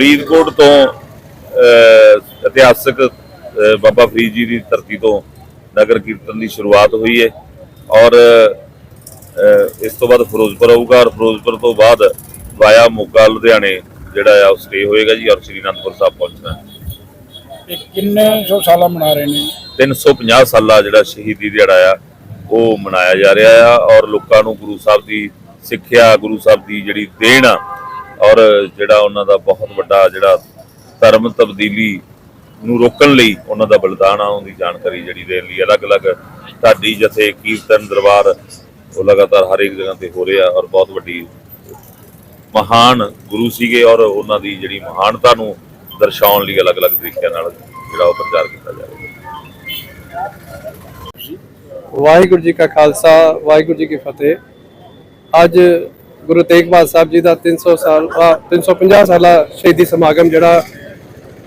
ਫਰੀਦਕੋਟ ਤੋਂ ਇਤਿਹਾਸਕ ਬਾਬਾ ਫਰੀਦ ਜੀ ਦੀ ਧਰਤੀ ਤੋਂ ਨਗਰ ਕੀਰਤਨ ਦੀ ਸ਼ੁਰੂਆਤ ਹੋਈ ਹੈ ਔਰ ਇਸ ਤੋਂ ਬਾਅਦ ਫਿਰੋਜ਼ਪੁਰ ਆਊਗਾ ਔਰ ਫਿਰੋਜ਼ਪੁਰ ਤੋਂ ਬਾਅਦ ਵਾਇਆ ਮੋਗਾ ਲੁਧਿਆਣੇ ਜਿਹੜਾ ਆ ਉਹ ਸਟੇ ਹੋਏਗਾ ਜੀ ਔਰ ਸ੍ਰੀ ਅਨੰਦਪੁਰ ਸਾਹਿਬ ਪਹੁੰਚਣਾ ਹੈ। ਕਿੰਨੇ ਸੌ ਸਾਲਾ ਮਨਾ ਰਹੇ ਨੇ 350 ਸਾਲਾ ਜਿਹੜਾ ਸ਼ਹੀਦੀ ਦਿਹਾੜਾ ਆ ਉਹ ਮਨਾਇਆ ਜਾ ਰਿਹਾ ਆ ਔਰ ਲੋਕਾਂ ਨੂੰ ਗੁਰੂ ਸਾਹਿਬ ਦੀ ਸਿੱਖਿਆ ਗੁਰੂ ਸਾਹਿਬ ਦੀ ਜਿਹੜੀ ਦੇਣ ਆ ਔਰ ਜਿਹੜਾ ਉਹਨਾਂ ਦਾ ਬਹੁਤ ਵੱਡਾ ਜਿਹੜਾ ਧਰਮ ਤਬਦੀਲੀ ਨੂੰ ਰੋਕਣ ਲਈ ਉਹਨਾਂ ਦਾ ਬਲਿਦਾਨ ਆ, ਉਹਦੀ ਜਾਣਕਾਰੀ ਜਿਹੜੀ ਦੇਣ ਲਈ ਅਲੱਗ-ਅਲੱਗ ਢਾਡੀ ਜਥੇ, ਕੀਰਤਨ, ਦਰਬਾਰ, ਉਹ ਲਗਾਤਾਰ ਹਰ ਇੱਕ ਜਗ੍ਹਾ ਤੇ ਹੋ ਰਿਹਾ ਔਰ ਬਹੁਤ ਵੱਡੀ ਮਹਾਨ ਗੁਰੂ ਸੀਗੇ ਔਰ ਉਹਨਾਂ ਦੀ ਜਿਹੜੀ ਮਹਾਨਤਾ ਨੂੰ ਦਰਸਾਉਣ ਲਈ ਅਲੱਗ-ਅਲੱਗ ਤਰੀਕਿਆਂ ਨਾਲ ਜਿਹੜਾ ਉਹ ਪ੍ਰਚਾਰ ਕੀਤਾ ਜਾ ਰਿਹਾ। ਵਾਹਿਗੁਰੂ ਜੀ ਕਾ ਖਾਲਸਾ, ਵਾਹਿਗੁਰੂ ਜੀ ਕੀ ਫਤਿਹ। ਅੱਜ ਗੁਰੂ ਤੇਗ ਬਹਾਦਰ ਸਾਹਿਬ ਜੀ ਦਾ 300 ਸਾਲ ਅ, 350 ਸਾਲਾ ਸ਼ਹੀਦੀ ਸਮਾਗਮ ਜਿਹੜਾ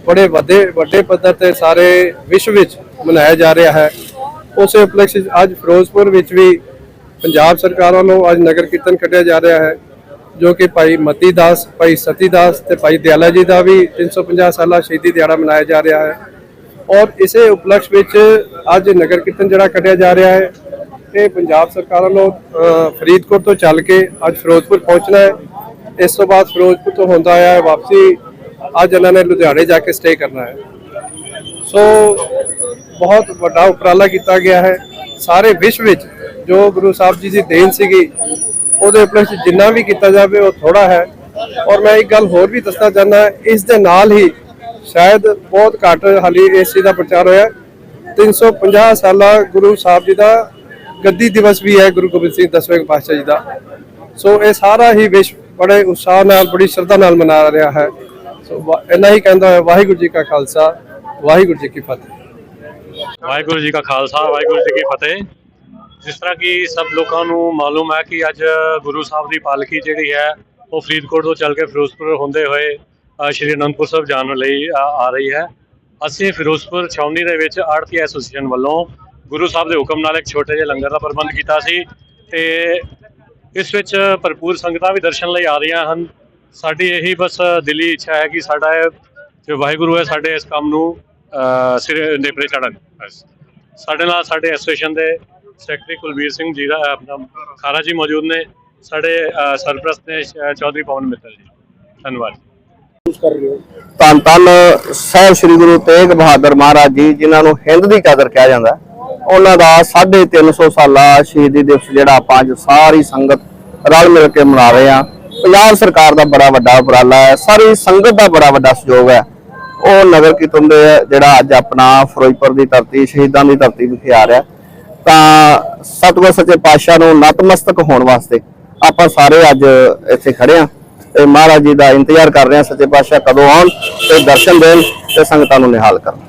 ਬੜੇ ਵੱਡੇ ਵੱਡੇ ਪੱਧਰ ਤੇ ਸਾਰੇ ਵਿਸ਼ਵ ਵਿੱਚ ਮਨਾਇਆ ਜਾ ਰਿਹਾ ਹੈ। ਉਸੇ ਉਪਲਕਸ਼ ਵਿੱਚ ਅੱਜ ਫਿਰੋਜ਼ਪੁਰ ਵਿੱਚ ਵੀ ਪੰਜਾਬ ਸਰਕਾਰ ਵੱਲੋਂ ਅੱਜ ਨਗਰ ਕੀਰਤਨ ਕੱਢਿਆ ਜਾ ਰਿਹਾ ਹੈ ਜੋ ਕਿ ਭਾਈ ਮਤੀ ਦਾਸ ਭਾਈ ਸਤੀ ਦਾਸ ਤੇ ਭਾਈ ਦਿਆਲਾ ਜੀ ਦਾ ਵੀ 350 ਸਾਲਾ ਸ਼ਹੀਦੀ ਦਿਹਾੜਾ ਮਨਾਇਆ ਜਾ ਰਿਹਾ ਹੈ। ਔਰ ਇਸੇ ਉਪਲਕਸ਼ ਵਿੱਚ ਅੱਜ ਨਗਰ ਕੀਰਤਨ ਜਿਹੜਾ ਕੱਢਿਆ ਜਾ ਰਿਹਾ ਹੈ ਇਹ ਪੰਜਾਬ ਸਰਕਾਰ ਵੱਲੋਂ ਫਰੀਦਕੋਟ ਤੋਂ ਚੱਲ ਕੇ ਅੱਜ ਫਿਰੋਜ਼ਪੁਰ ਪਹੁੰਚਣਾ ਹੈ। ਇਸ ਤੋਂ ਬਾਅਦ ਫਿਰੋਜ਼ਪੁਰ ਤੋਂ ਹੁੰਦਾ ਹੈ, ਵਾਪਸੀ ਅੱਜ ਇਹਨਾਂ ਨੇ ਲੁਧਿਆਣੇ ਜਾ ਕੇ ਸਟੇ ਕਰਨਾ ਹੈ। ਸੋ ਬਹੁਤ ਵੱਡਾ ਉਪਰਾਲਾ ਕੀਤਾ ਗਿਆ ਹੈ। ਸਾਰੇ ਵਿਸ਼ਵ ਵਿੱਚ ਜੋ ਗੁਰੂ ਸਾਹਿਬ ਜੀ ਦੀ ਦੇਣ ਸੀਗੀ, ਉਹਦੇ ਉਪਲਕਸ਼ ਜਿੰਨਾ ਵੀ ਕੀਤਾ ਜਾਵੇ, ਉਹ ਥੋੜਾ ਹੈ। ਔਰ ਮੈਂ ਇੱਕ ਗੱਲ ਹੋਰ ਵੀ ਦੱਸਣਾ ਚਾਹੁੰਦਾ ਇਸ ਦੇ ਨਾਲ ਹੀ ਸ਼ਾਇਦ ਬਹੁਤ ਘੱਟ ਹਾਲੀ ਇਸ ਚੀਜ਼ ਦਾ ਪ੍ਰਚਾਰ ਹੋਇਆ। 350 ਸਾਲਾ ਗੁਰੂ ਸਾਹਿਬ ਜੀ ਦਾ ਗੱਦੀ ਦਿਵਸ ਵੀ ਹੈ, ਗੁਰੂ ਗੋਬਿੰਦ ਸਿੰਘ ਦਸਵੇਂ ਪਾਤਸ਼ਾਹ ਜੀ ਦਾ। ਸੋ ਇਹ ਸਾਰਾ ਹੀ ਵਿਸ਼ਵ ਬੜੇ ਉਤਸ਼ਾਹ ਨਾਲ, ਬੜੀ ਸ਼ਰਧਾ ਨਾਲ ਮਨਾ ਰਿਹਾ ਹੈ। ਸੋ ਇੰਨਾ ਹੀ ਕਹਿੰਦਾ ਹੈ ਵਾਹਿਗੁਰੂ ਜੀ ਕਾ ਖਾਲਸਾ, ਵਾਹਿਗੁਰੂ ਜੀ ਕੀ ਫਤਿਹ। ਵਾਹਿਗੁਰੂ ਜੀ ਕਾ ਖਾਲਸਾ, ਵਾਹਿਗੁਰੂ ਜੀ ਕੀ ਫਤਿਹ। ਜਿਸ ਤਰ੍ਹਾਂ ਕਿ ਸਭ ਲੋਕਾਂ ਨੂੰ ਮਾਲੂਮ ਹੈ ਕਿ ਅੱਜ ਗੁਰੂ ਸਾਹਿਬ ਦੀ ਪਾਲਕੀ ਜਿਹੜੀ ਹੈ, ਉਹ ਫਰੀਦਕੋਟ ਤੋਂ ਚੱਲ ਕੇ ਫਿਰੋਜ਼ਪੁਰ ਹੁੰਦੇ ਹੋਏ ਸ਼੍ਰੀ ਅਨੰਦਪੁਰ ਸਾਹਿਬ ਜਾਣ ਲਈ ਆ ਰਹੀ ਹੈ। ਅਸੀਂ ਫਿਰੋਜ਼ਪੁਰ ਛਾਉਣੀ ਦੇ ਵਿੱਚ ਆੜਤੀ ਐਸੋਸੀਏਸ਼ਨ ਵੱਲੋਂ ਗੁਰੂ ਸਾਹਿਬ ਦੇ ਹੁਕਮ ਨਾਲ ਇੱਕ ਛੋਟੇ ਜਿਹੇ ਲੰਗਰ ਦਾ ਪ੍ਰਬੰਧ ਕੀਤਾ ਸੀ ਤੇ ਇਸ ਵਿੱਚ ਭਰਪੂਰ ਸੰਗਤਾਂ ਵੀ ਦਰਸ਼ਨ ਲਈ ਆ ਰਹੀਆਂ ਹਨ। ਸਾਡੀ ਇਹੀ ਬਸ ਦਿਲੀ ਇੱਛਾ ਹੈ ਕਿ ਸਾਡਾ ਜੋ ਵਾਹਿਗੁਰੂ ਹੈ ਸਾਡੇ ਇਸ ਕੰਮ ਨੂੰ ਸਿਰੇ ਨੇਪਰੇ ਚੜਨ ਸਾਡੇ ਨਾਲ ਸਾਡੇ ਐਸੋਸੀਏਸ਼ਨ ਦੇ ਸੈਕਟਰੀ ਕੁਲਵੀਰ ਸਿੰਘ ਜੀ ਦਾ ਆਪਣਾ ਖਾਰਾ ਜੀ ਮੌਜੂਦ ਨੇ। ਸਾਡੇ ਸਰਪ੍ਰਸਤ ਨੇ ਚੌਧਰੀ ਪਵਨ ਮਿੱਤਲ ਜੀ। ਧੰਨਵਾਦ। ਧੰਨ ਧੰਨ ਸਾਹਿਬ ਸ੍ਰੀ ਗੁਰੂ ਤੇਗ ਬਹਾਦਰ ਮਹਾਰਾਜ ਜੀ ਜਿਨ੍ਹਾਂ ਨੂੰ ਹਿੰਦ ਦੀ ਕਦਰ ਕਿਹਾ ਜਾਂਦਾ। ਉਹਨਾਂ ਦਾ 350 ਸਾਲਾ ਸ਼ਹੀਦੀ ਦਿਵਸ ਜਿਹੜਾ ਆਪਾਂ ਅੱਜ ਸਾਰੀ ਸੰਗਤ ਰਲ ਮਿਲ ਕੇ ਮਨਾ ਰਹੇ ਹਾਂ। ਪੰਜਾਬ ਸਰਕਾਰ ਦਾ ਬੜਾ ਵੱਡਾ ਉਪਰਾਲਾ ਹੈ, ਸਾਰੀ ਸੰਗਤ ਦਾ ਬੜਾ ਵੱਡਾ ਸਹਿਯੋਗ ਹੈ। ਉਹ ਨਗਰ ਕੀਰਤਨ ਦੇ ਜਿਹੜਾ ਅੱਜ ਆਪਣਾ ਫਿਰੋਜ਼ਪੁਰ ਦੀ ਧਰਤੀ, ਸ਼ਹੀਦਾਂ ਦੀ ਧਰਤੀ ਵਿਖੇ ਆ ਰਿਹਾ। ਤਾਂ ਸਤਿਗੁਰ ਸੱਚੇ ਪਾਤਸ਼ਾਹ ਨੂੰ ਨਤਮਸਤਕ ਹੋਣ ਵਾਸਤੇ ਆਪਾਂ ਸਾਰੇ ਅੱਜ ਇੱਥੇ ਖੜੇ ਹਾਂ ਤੇ ਮਹਾਰਾਜ ਜੀ ਦਾ ਇੰਤਜ਼ਾਰ ਕਰ ਰਹੇ ਹਾਂ ਸੱਚੇ ਪਾਤਸ਼ਾਹ ਕਦੋਂ ਆਉਣ ਤੇ ਦਰਸ਼ਨ ਦੇਣ ਤੇ ਸੰਗਤਾਂ ਨੂੰ ਨਿਹਾਲ ਕਰਨ।